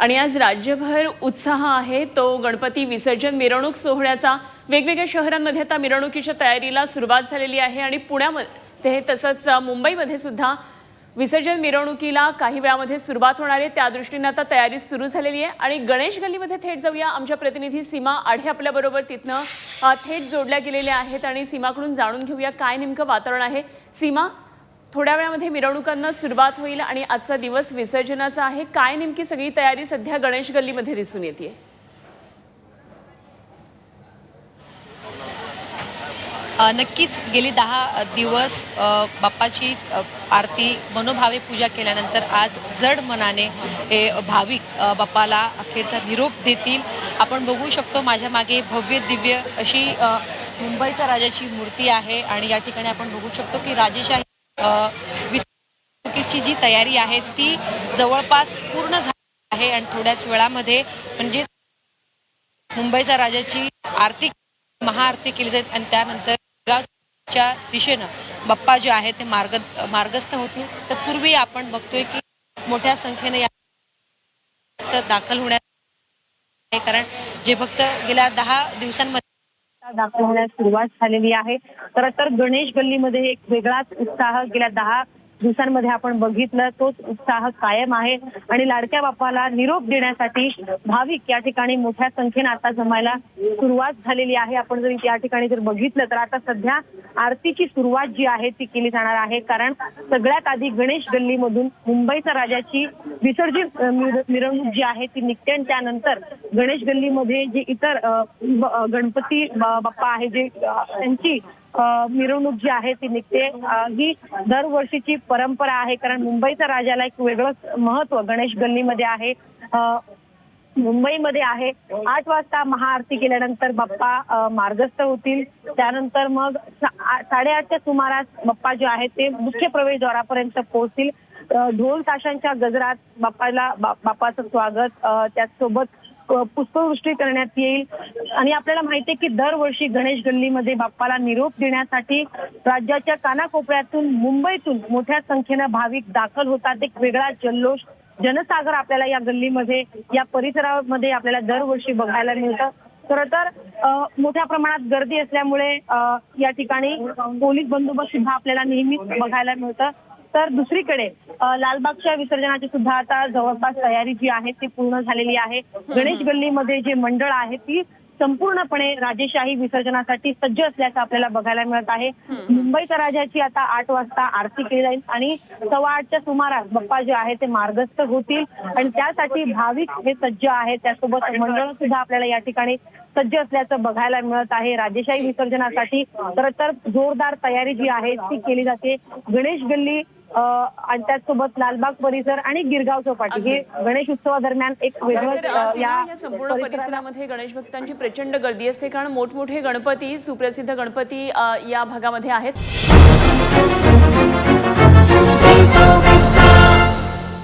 आणि आज राज्यभर उत्साह आहे. तो गणपती विसर्जन मिरवणूक सोहळ्याचा वेगवेगळ्या शहरांमध्ये आता मिरवणुकीच्या तयारीला सुरुवात झालेली आहे आणि पुण्यामध्ये तसंच मुंबईमध्ये सुद्धा विसर्जन मिरवणुकीला काही वेळामध्ये सुरुवात होणार आहे. त्या दृष्टीने आता तयारी सुरू झालेली आहे. आणि गणेश गल्लीमध्ये थेट जाऊया. आमच्या प्रतिनिधी सीमा आढे आपल्याबरोबर तिथनं थेट जोडल्या गेलेल्या आहेत आणि सीमाकडून जाणून घेऊया काय नेमकं वातावरण आहे. सीमा थोड्या वेळामध्ये मिरवणुकांना सुरुवात होईल आणि आजचा दिवस विसर्जनाचा आहे. काय नेमकी सगळी तयारी सध्या गणेश गल्लीमध्ये दिसून येते? नक्कीच गेली दहा दिवस बाप्पाची आरती मनोभावे पूजा केल्यानंतर आज जड मनाने हे भाविक बाप्पाला अखेरचा निरोप देतील. आपण बघू शकतो माझ्या मागे भव्य दिव्य अशी मुंबईचा राजाची मूर्ती आहे आणि या ठिकाणी आपण बघू शकतो की राजेशाही अ, जी तयारी आहे ती जवळपास पूर्ण झाली आहे आणि थोड्याच वेळामध्ये म्हणजे मुंबईच्या राजाची आरती महाआरती केली जाईल आणि त्यानंतर गावच्या दिशेनं बाप्पा जे आहे ते मार्ग मार्गस्थ होतील. तत्पूर्वी आपण बघतोय की मोठ्या संख्येने या दाखल होण्यात आहे कारण जे फक्त गेल्या दहा दिवसांमध्ये दाखल होण्यास सुरुवात झालेली आहे. खरं तर गणेश गल्लीमध्ये एक वेगळाच उत्साह गेल्या दहा दिवसांमध्ये आपण बघितलं तोच उत्साह कायम आहे. आणि लाडक्या बाप्पाला निरोप देण्यासाठी भाविक या ठिकाणी मोठ्या संख्येनं आता जमायला सुरुवात झालेली आहे. आपण जर या ठिकाणी जर बघितलं तर आता सध्या आरतीची सुरुवात जी आहे ती केली जाणार आहे. कारण सगळ्यात आधी गणेश गल्लीमधून मुंबईच्या राजाची विसर्जित मिरवणूक जी आहे ती निघते. आणि त्यानंतर गणेश गल्लीमध्ये जे इतर गणपती बाप्पा आहे जे त्यांची मिरवणूक जी आहे ती निघते. ही दरवर्षीची परंपरा आहे कारण मुंबईच्या राजाला एक वेगळंच महत्त्व गणेश गल्लीमध्ये आहे. मुंबईमध्ये आहे. आठ वाजता महाआरती केल्यानंतर बाप्पा मार्गस्थ होतील. त्यानंतर मग साडेआठच्या सुमारास बाप्पा जे आहेत ते मुख्य प्रवेशद्वारापर्यंत पोहोचतील. ढोल ताशांच्या गजरात बाप्पाला बा- बाप्पाचं स्वागत त्यासोबत त्याचसोबत पुष्पवृष्टी करण्यात येईल. आणि आपल्याला माहिती आहे की दरवर्षी गणेश गल्लीमध्ये बाप्पाला निरोप देण्यासाठी राज्याच्या कानाकोपऱ्यातून मुंबईतून मोठ्या संख्येनं भाविक दाखल होतात. एक वेगळा जल्लोष जनसागर आपल्याला या गल्लीमध्ये या परिसरामध्ये आपल्याला दरवर्षी बघायला मिळतं. खरं तर मोठ्या प्रमाणात गर्दी असल्यामुळे या ठिकाणी पोलीस बंदोबस्त सुद्धा आपल्याला नेहमीच बघायला मिळतं. तर दुसरीकडे लालबागच्या विसर्जनाची सुद्धा आता जवळपास तयारी जी आहे ती पूर्ण झालेली आहे. गणेश गल्लीमध्ये जे मंडळ आहे ती संपूर्णपणे राजेशाही विसर्जनासाठी सज्ज असल्याचं आपल्याला बघायला मिळत आहे. मुंबईच्या राजाची आता आठ वाजता आरती केली जाईल आणि सव्वा आठच्या सुमारास बाप्पा जे आहे ते मार्गस्थ होतील. आणि त्यासाठी भाविक हे सज्ज आहेत. त्यासोबत मंडळ सुद्धा आपल्याला या ठिकाणी सज्ज असल्याचं बघायला मिळत आहे. राजेशाही विसर्जनासाठी खरं तर जोरदार तयारी जी आहे ती केली जाते. गणेश गल्ली आणि त्याचसोबत लालबाग परिसर आणि गिरगाव चौपाटी. हे गणेश उत्सवादरम्यान एक वेगळं या संपूर्ण परिसरामध्ये गणेश भक्तांची प्रचंड गर्दी असते कारण मोठमोठे गणपती सुप्रसिद्ध गणपती या भागामध्ये आहेत.